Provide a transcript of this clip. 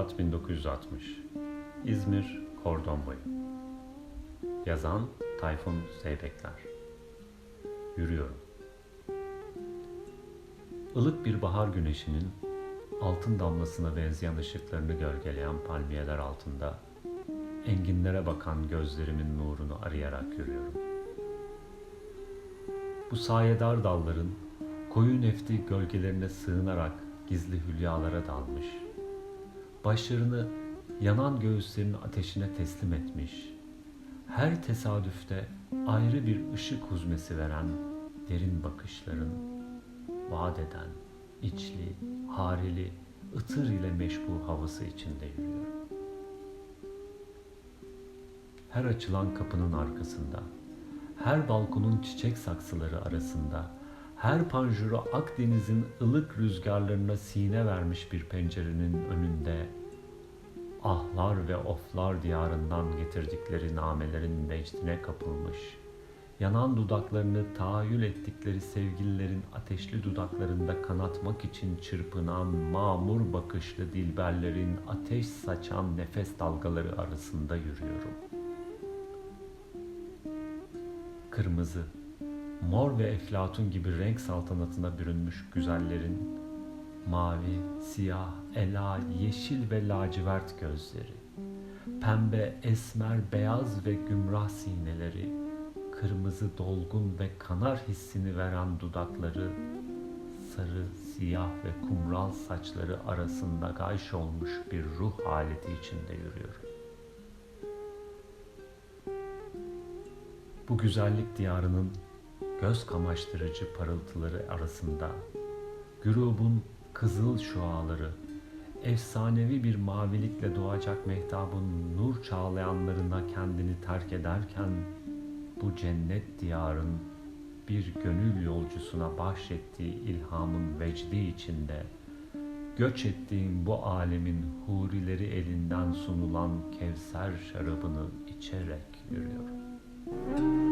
Şubat 1960 İzmir Kordon Boyu Yazan Tayfun Zeybekler. Yürüyorum. Ilık bir bahar güneşinin altın damlasına benzeyen ışıklarını gölgeleyen palmiyeler altında enginlere bakan gözlerimin nurunu arayarak yürüyorum. Bu sayedar dalların koyu nefti gölgelerine sığınarak gizli hülyalara dalmış, başlarını yanan göğüslerin ateşine teslim etmiş, her tesadüfte ayrı bir ışık huzmesi veren derin bakışların, vaat eden, içli, hareli, ıtır ile meşbu havası içinde yürüyorum. Her açılan kapının arkasında, her balkonun çiçek saksıları arasında, her panjuru Akdeniz'in ılık rüzgarlarına sine vermiş bir pencerenin önünde, ahlar ve oflar diyarından getirdikleri namelerin vecdine kapılmış, yanan dudaklarını tahayyül ettikleri sevgililerin ateşli dudaklarında kanatmak için çırpınan mamur bakışlı dilberlerin ateş saçan nefes dalgaları arasında yürüyorum. Kırmızı, mor ve eflatun gibi renk saltanatına bürünmüş güzellerin mavi, siyah, ela, yeşil ve lacivert gözleri, pembe, esmer, beyaz ve gümrah sineleri, kırmızı dolgun ve kanar hissini veren dudakları, sarı, siyah ve kumral saçları arasında gayş olmuş bir ruh aleti içinde yürüyorum. Bu güzellik diyarının göz kamaştırıcı parıltıları arasında grubun kızıl şuaları, efsanevi bir mavilikle doğacak mehtabın nur çağlayanlarına kendini terk ederken bu cennet diyarın bir gönül yolcusuna bahşettiği ilhamın vecdi içinde göç ettiğim bu alemin hurileri elinden sunulan kevser şarabını içerek yürüyorum.